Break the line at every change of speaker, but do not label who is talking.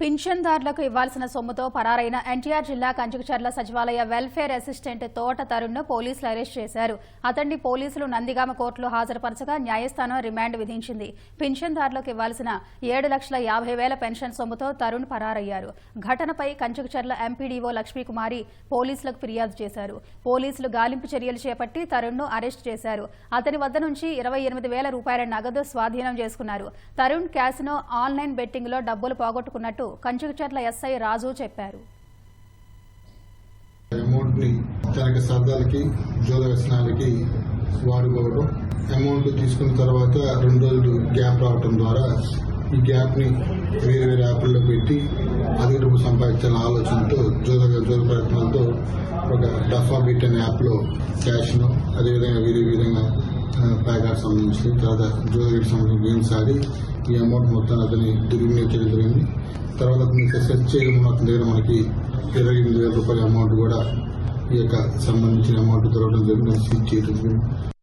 పింఛన్దారులకు ఇవ్వాల్సిన సొమ్ముతో పరారైన ఎన్టీఆర్ జిల్లా కంచుకచర్ల సచివాలయ వెల్ఫేర్ అసిస్టెంట్ తోట తరుణ్ను పోలీసులు అరెస్ట్ చేశారు. అతన్ని పోలీసులు నందిగామ కోర్టులో హాజరుపరచగా న్యాయస్థానం రిమాండ్ విధించింది. పింఛన్దారులకు ఇవ్వాల్సిన ఏడు లక్షల యాభై వేల పెన్షన్ సొమ్ముతో తరుణ్ పరారయ్యారు. ఘటనపై కంచుకచర్ల ఎంపీడీఓ లక్ష్మీకుమారి పోలీసులకు ఫిర్యాదు చేశారు. పోలీసులు గాలింపు చర్యలు చేపట్టి తరుణ్ను అరెస్ట్ చేశారు. అతని వద్ద నుంచి ఇరవై ఎనిమిది వేల రూపాయల నగదు స్వాధీనం చేసుకున్నారు. తరుణ్ క్యాసినో ఆన్లైన్ బెట్టింగ్లో డబ్బులు పోగొట్టుకున్నట్టు కంచుకచర్ల ఎస్ఐ రాజు చెప్పారు.
అమౌంట్ని తనకి సరదాలకి జోల వ్యసనాలకి వాడుకోవడం అమౌంట్ తీసుకున్న తర్వాత రెండు రోజులు గ్యాప్ రావటం ద్వారా ఈ గ్యాప్ని వేరే వేరే యాప్ల్లో పెట్టి అధిక డబ్బు సంపాదించాలనే ఆలోచనతో జోల జోద ప్రయత్నాలతో ఒక డఫా బిట్ అనే యాప్లో క్యాష్ను అదేవిధంగా వేరే విధంగా ప్యాకెట్ సంబంధించి తర్వాత జోలకి సంబంధించిన గేమ్స్ ఆడి ఈ అమౌంట్ మొత్తం అతని దుర్వినియోగం చేయడం జరిగింది తర్వాత అతన్ని సెర్చ్ చేయడం అతని దగ్గర మనకి ఇరవై ఎనిమిది వేల రూపాయల అమౌంట్ కూడా ఈ యొక్క సంబంధించిన అమౌంట్ దొరకడం జరిగింది. సీజ్ చేయడం జరిగింది.